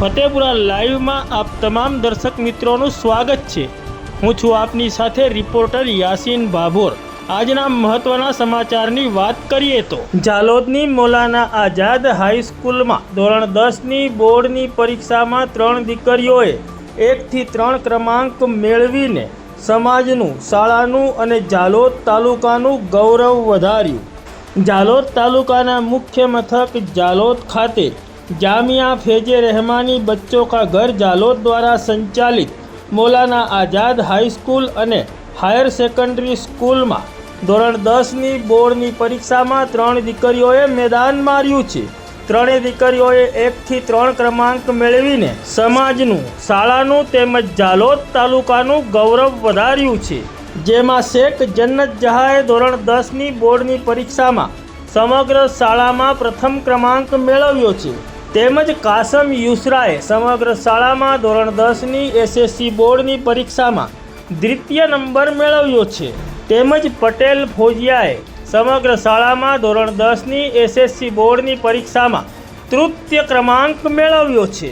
ફતેપુરા લાઈવમાં આપ તમામ દર્શક મિત્રોનું સ્વાગત છે. હું છું આપની સાથે રિપોર્ટર યાસીન ભાભોર આજના મહત્વના સમાચારની વાત કરીએ તો, જાલોદની મોલાના આઝાદ હાઈસ્કૂલમાં ધોરણ દસની બોર્ડની પરીક્ષામાં ત્રણ દીકરીઓએ એકથી ત્રણ ક્રમાંક મેળવીને સમાજનું, શાળાનું અને જાલોદ તાલુકાનું ગૌરવ વધાર્યું. જાલોદ તાલુકાના મુખ્ય મથક જાલોદ ખાતે જામિયા ફેજે રહેમાની બચ્ચોं का घर જાલોદ દ્વારા સંચાલિત મૌલાના આઝાદ હાઈસ્કૂલ અને હાયર સેકન્ડરી સ્કૂલમાં ધોરણ દસની બોર્ડની પરીક્ષામાં ત્રણ દીકરીઓએ મેદાન માર્યું છે ત્રણેય દીકરીઓએ એકથી ત્રણ ક્રમાંક મેળવીને સમાજનું શાળાનું તેમજ જાલોદ તાલુકાનું ગૌરવ વધાર્યું છે જેમાં શેખ જન્નત જહાએ ધોરણ દસની બોર્ડની પરીક્ષામાં સમગ્ર શાળામાં પ્રથમ ક્રમાંક મેળવ્યો છે તેમજ કાસમ યુસરાએ સમગ્ર શાળામાં ધોરણ દસની એસએસસી બોર્ડની પરીક્ષામાં દ્વિતીય નંબર મેળવ્યો છે. તેમજ પટેલ ફોજિયાએ સમગ્ર શાળામાં ધોરણ દસની એસએસસી બોર્ડની પરીક્ષામાં તૃતીય ક્રમાંક મેળવ્યો છે.